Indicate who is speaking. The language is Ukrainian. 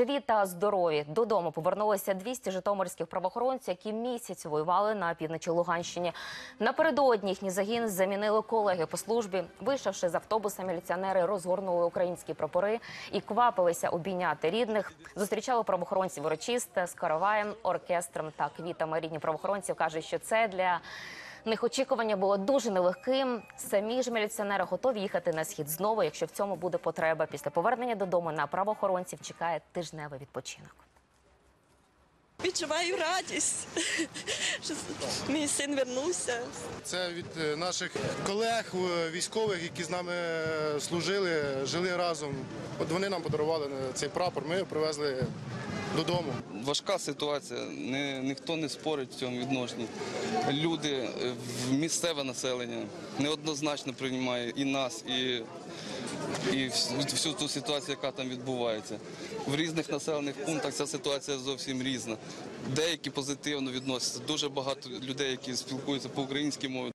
Speaker 1: Живі та здорові додому повернулися 200 житомирських правоохоронців, які місяць воювали на півночі Луганщині. Напередодні їхній загін замінили колеги по службі. Вийшовши з автобуса, міліціонери розгорнули українські прапори і квапилися обійняти рідних. Зустрічали правоохоронців урочисто з караваєм, оркестром та квітами. Рідні правоохоронців кажуть, що це для них очікування було дуже нелегким. Самі ж міліціонери готові їхати на схід знову, якщо в цьому буде потреба. Після повернення додому на правоохоронців чекає тижневий відпочинок.
Speaker 2: Відчуваю радість, що мій син вернувся.
Speaker 3: Це від е, наших колег е, військових, які з нами е, служили, жили разом. От вони нам подарували цей прапор. Ми привезли додому.
Speaker 4: Важка ситуація, не, ніхто не спорить в цьому відношенні. Люди, е, місцеве населення неоднозначно приймає і нас, і, і всю ту ситуацію, яка там відбувається. В різних населених пунктах ця ситуація зовсім різна. Деякі позитивно відносяться. Дуже багато людей, які спілкуються по українській мові.